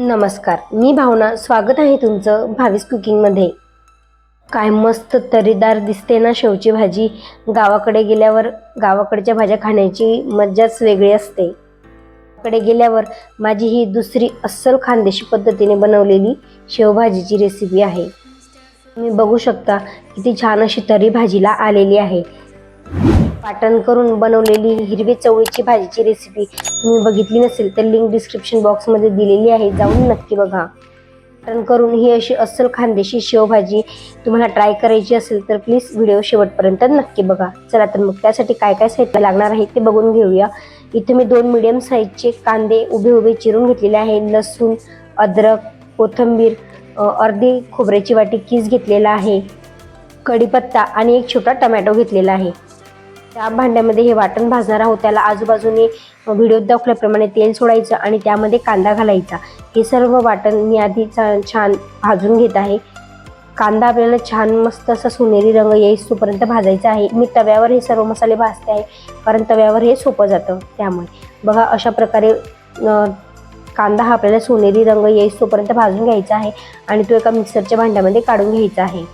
नमस्कार मी भावना. स्वागत आहे तुमचं भावीस कुकिंगमध्ये. काय मस्त तरीदार दिसते ना शेवची भाजी. गावाकडे गेल्यावर गावाकडच्या भाज्या खाण्याची मज्जाच वेगळी असते. कडे गेल्यावर माझी ही दुसरी अस्सल खानदेशी पद्धतीने बनवलेली शेवभाजीची रेसिपी आहे. तुम्ही बघू शकता किती छान अशी तरी भाजीला आलेली आहे. पाटण करून बनवलेली हिरवी चवळीची भाजीची रेसिपी तुम्ही बघितली नसेल तर लिंक डिस्क्रिप्शन बॉक्समध्ये दिलेली आहे. जाऊन नक्की बघा. पाटण करून ही अशी अस्सल खानदेशी शेवभाजी तुम्हाला ट्राय करायची असेल तर प्लीज व्हिडिओ शेवटपर्यंत नक्की बघा. चला तर मग त्यासाठी काय काय साहित्य लागणार आहे ते बघून घेऊया. इथे मी दोन मिडियम साईजचे कांदे उभे उभे चिरून घेतलेले आहे. लसूण अद्रक कोथिंबीर अर्धी खोबऱ्याची वाटी कीस घेतलेला आहे कढीपत्ता आणि एक छोटा टमॅटो घेतलेला आहे. त्या भांड्यामध्ये हे वाटण भाजणार आहोत. त्याला आजूबाजूने व्हिडिओत दाखवल्याप्रमाणे तेल सोडायचं आणि त्यामध्ये कांदा घालायचा. हे सर्व वाटण मी आधी छान छान भाजून घेत आहे. कांदा आपल्याला छान मस्त असा सोनेरी रंग येईस्तोपर्यंत भाजायचा आहे. मी तव्यावर हे सर्व मसाले भाजते आहे. कारण तव्यावर हे सोपं जातं त्यामुळे. बघा अशा प्रकारे कांदा हा आपल्याला सोनेरी रंग येईस्तोपर्यंत भाजून घ्यायचा आहे आणि तो एका मिक्सरच्या भांड्यामध्ये काढून घ्यायचा आहे.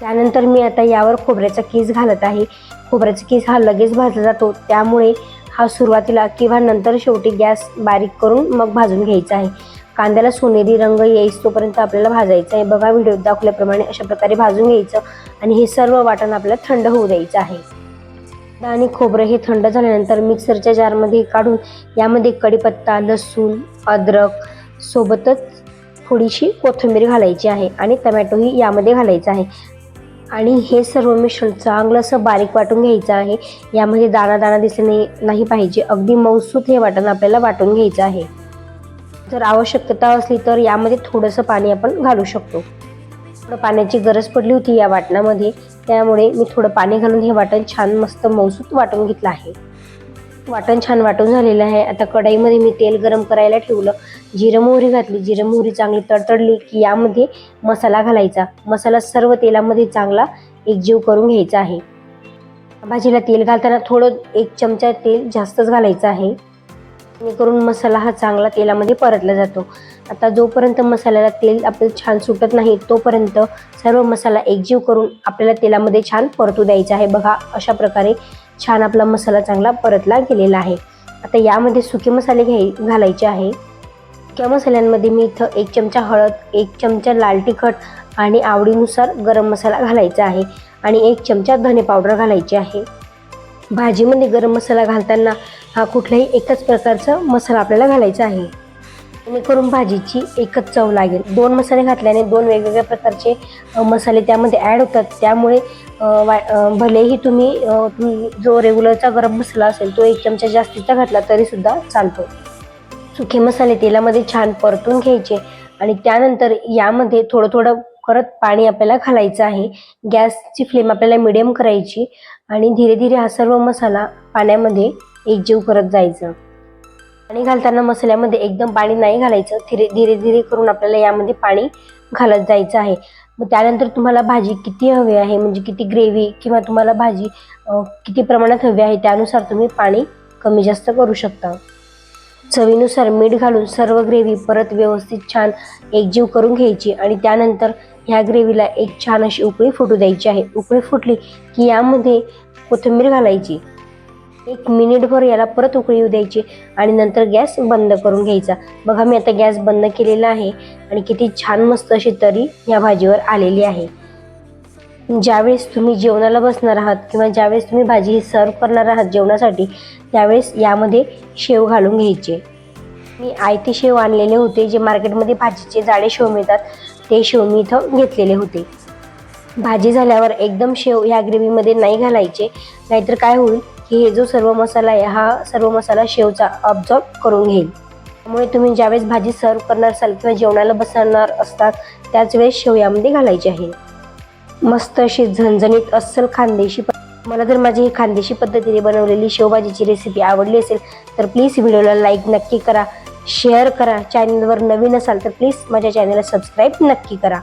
त्यानंतर मी आता यावर खोबऱ्याचा कीस घालत आहे. खोबऱ्याचा कीस हा लगेच भाजला जातो. त्यामुळे हा सुरुवातीला किंवा नंतर शेवटी गॅस बारीक करून मग भाजून घ्यायचा आहे. कांद्याला सोनेरी रंग येईस तोपर्यंत आपल्याला भाजायचा आहे. बघा व्हिडिओत दाखवल्याप्रमाणे अशा प्रकारे भाजून घ्यायचं आणि हे सर्व वाटण आपल्याला थंड होऊ द्यायचं आहे. आणि खोबरं हे थंड झाल्यानंतर मिक्सरच्या जारमध्ये काढून यामध्ये कढीपत्ता लसूण अद्रक सोबतच थोडीशी कोथिंबीर घालायची आहे आणि टमॅटोही यामध्ये घालायचा आहे. आणि हे सर्व मिश्रण चांगलं असं बारीक वाटून घ्यायचं आहे. यामध्ये दाणा दाणा दिसले नाही नाही पाहिजे. अगदी मौसूत हे वाटण आपल्याला वाटून घ्यायचं आहे. जर आवश्यकता असली तर यामध्ये थोडंसं पाणी आपण घालू शकतो. थोडं पाण्याची गरज पडली होती या वाटणामध्ये. त्यामुळे मी थोडं पाणी घालून हे वाटण छान मस्त मौसूत वाटून घेतलं आहे. वाटण छान वाटून झालेलं आहे. आता कढईमध्ये मी तेल गरम करायला ठेवलं. जिरं मोहरी घातली. जिरं मोहरी चांगली तडतडली की यामध्ये मसाला घालायचा. मसाला सर्व तेलामध्ये चांगला एकजीव करून घ्यायचा आहे. भाजीला तेल घालताना थोडं एक चमचा तेल जास्तच घालायचं आहे. जेणेकरून मसाला हा चांगला तेलामध्ये परतला जातो. आता जोपर्यंत मसाल्याला तेल आपलं छान सुटत नाही तोपर्यंत सर्व मसाला एकजीव करून आपल्याला तेलामध्ये छान परतू द्यायचा आहे. बघा अशा प्रकारे छान आपला मसाला चांगला परतला गेलेला आहे. आता यामध्ये सुके मसाले घ्याय घालायचे आहे. सुक्या मसाल्यांमध्ये मी इथं एक चमचा हळद एक चमचा लाल तिखट आणि आवडीनुसार गरम मसाला घालायचा आहे आणि एक चमचा धने पावडर घालायची आहे. भाजीमध्ये गरम मसाला घालताना हा कुठल्याही एकच प्रकारचा मसाला आपल्याला घालायचा आहे. जेणेकरून भाजीची एकच चव लागेल. दोन मसाले घातल्याने दोन वेगवेगळ्या प्रकारचे मसाले त्यामध्ये ॲड होतात. त्यामुळे वा भलेही तुम्ही जो रेग्युलरचा गरम मसाला असेल तो एक चमचा जास्तीचा घातला तरीसुद्धा चालतो. सुके मसाले तेलामध्ये छान परतून घ्यायचे आणि त्यानंतर यामध्ये थोडं थोडं करत पाणी आपल्याला घालायचं आहे. गॅसची फ्लेम आपल्याला मिडियम करायची आणि धीरे धीरे हा सर्व मसाला पाण्यामध्ये एकजीव करत जायचं. पाणी घालताना मसाल्यामध्ये एकदम पाणी नाही घालायचं. धीरे धीरे धीरे करून आपल्याला यामध्ये पाणी घालत जायचं आहे. मग त्यानंतर तुम्हाला भाजी किती हवी आहे? म्हणजे किती ग्रेव्ही किंवा तुम्हाला भाजी किती प्रमाणात हवी आहे? त्यानुसार तुम्ही पाणी कमी जास्त करू शकता. चवीनुसार मीठ घालून सर्व ग्रेव्ही परत व्यवस्थित छान एकजीव करून घ्यायची आणि त्यानंतर ह्या ग्रेव्हीला एक छान अशी उकळी फुटू द्यायची आहे. उकळी फुटली की यामध्ये कोथिंबीर घालायची. एक मिनिटभर याला परत उकळी येऊ द्यायची आणि नंतर गॅस बंद करून घ्यायचा. बघा मी आता गॅस बंद केलेला आहे आणि किती छान मस्त अशी तरी या भाजीवर आलेली आहे. ज्यावेळेस तुम्ही जेवणाला बसणार आहात किंवा ज्यावेळेस तुम्ही भाजी सर्व करणार आहात जेवणासाठी त्यावेळेस यामध्ये शेव घालून घ्यायचे. मी आयते शेव आणलेले होते जे मार्केटमध्ये भाजीचे जाडे शेव मिळतात ते शेव मी इथं घेतलेले होते. भाजी झाल्यावर एकदम शेव ह्या ग्रेव्हीमध्ये नाही घालायचे नाहीतर काय होईल? की हे जो सर्व मसाला आहे हा सर्व मसाला शेवचा ऑब्झॉर्ब करून घेईल. त्यामुळे तुम्ही ज्यावेळेस भाजी सर्व करणार असाल किंवा जेवणाला बसणार असतात त्याच वेळेस शेव यामध्ये घालायची आहे. मस्त अशी झणझणीत अस्सल खानदेशी मला जर माझी ही खानदेशी पद्धतीने बनवलेली शेवभाजीची रेसिपी आवडली असेल तर प्लीज व्हिडिओला लाईक नक्की करा शेअर करा. चॅनलवर नवीन असाल तर प्लीज माझ्या चॅनलला सबस्क्राईब नक्की करा.